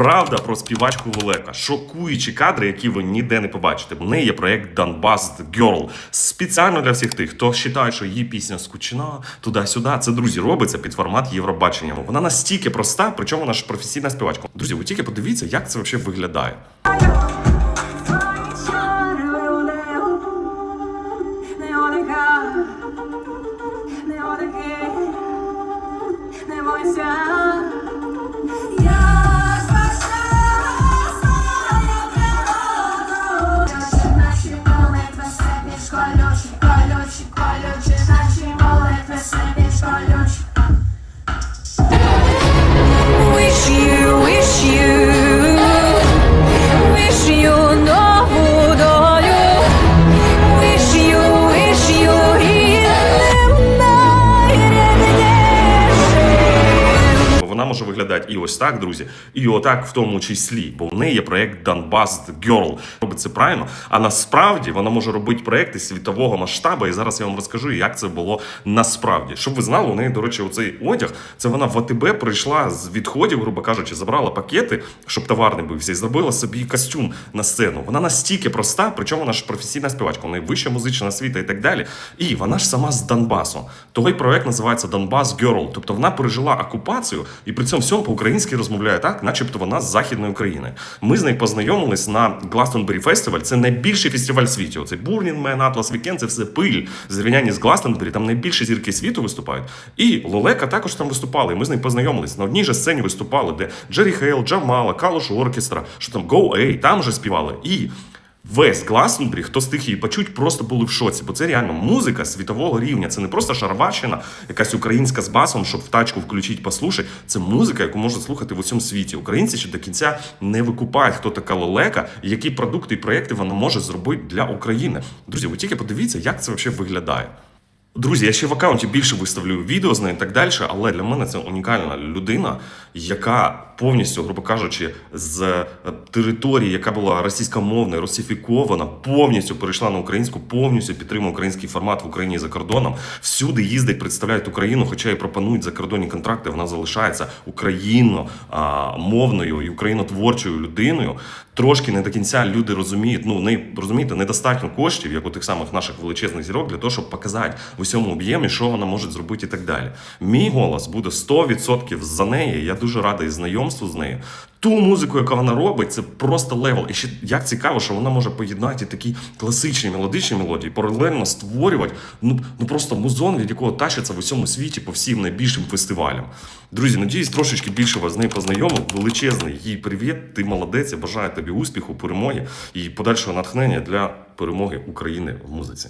Правда про співачку Лелека. Шокуючі кадри, які ви ніде не побачите. В неї є проект Донбас Girl. Спеціально для всіх тих, хто вважає, що її пісня скучна, туди-сюди. Це друзі робиться під формат Євробачення. Вона настільки проста, причому вона ж професійна співачка. Друзі, ви тільки подивіться, як це взагалі виглядає. Може виглядати і ось так, друзі, і отак в тому числі. Бо в неї є проект Donbass Girl. Робить це правильно. А насправді вона може робити проекти світового масштабу. І зараз я вам розкажу, як це було насправді. Щоб ви знали, у неї, до речі, оцей одяг. Це вона в АТБ прийшла з відходів, грубо кажучи, забрала пакети, щоб товар не бився, і зробила собі костюм на сцену. Вона настільки проста, причому вона ж професійна співачка, у неї вища музична освіта і так далі. І вона ж сама з Донбасу. Той проект називається Donbass Girl. Тобто вона пережила окупацію і при цьому всьому по-українськи розмовляє так, начебто вона з Західної України. Ми з нею познайомились на Glastonbury Festival. Це найбільший фестиваль світу. Це Burning Man, Atlas Weekend, це все пиль. Зрівнянні з Glastonbury, там найбільші зірки світу виступають. І Лолека також там виступали. Ми з нею познайомились. На одній же сцені виступали, де Джері Хейл, Джамала, Калуш Оркестра, що там Go A, там же співали. І Весь Гласнбрі, хто стих її почуть, просто були в шоці, бо це реально музика світового рівня. Це не просто шарвачина, якась українська з басом, щоб в тачку включити, послухати. Це музика, яку можна слухати в усьому світі. Українці ще до кінця не викупають, хто така лелека, і які продукти і проекти вона може зробити для України. Друзі, ви тільки подивіться, як це взагалі виглядає. Друзі, я ще в аккаунті більше виставлю відео з нею і так далі, але для мене це унікальна людина, яка повністю, грубо кажучи, з е, території, яка була російськомовною, русифікована, повністю перейшла на українську, повністю підтримує український формат в Україні за кордоном. Всюди їздить, представляють Україну, хоча і пропонують закордонні контракти. Вона залишається україномовною і українотворчою людиною. Трошки не до кінця люди розуміють. Ну не розумієте, недостатньо коштів, як у тих самих наших величезних зірок, для того, щоб показати в усьому об'ємі, що вона може зробити і так далі. Мій голос буде 100% за неї. Я дуже радий знайомству з нею. Ту музику, яку вона робить, це просто левел. І ще як цікаво, що вона може поєднати такі класичні мелодичні мелодії, паралельно створювати ну, ну просто музон, від якого тащиться в усьому світі по всім найбільшим фестивалям. Друзі, надіюсь, трошечки більше вас з нею познайомив. Величезний їй привіт. Ти молодець. Я бажаю тобі успіху, перемоги і подальшого натхнення для перемоги України в музиці.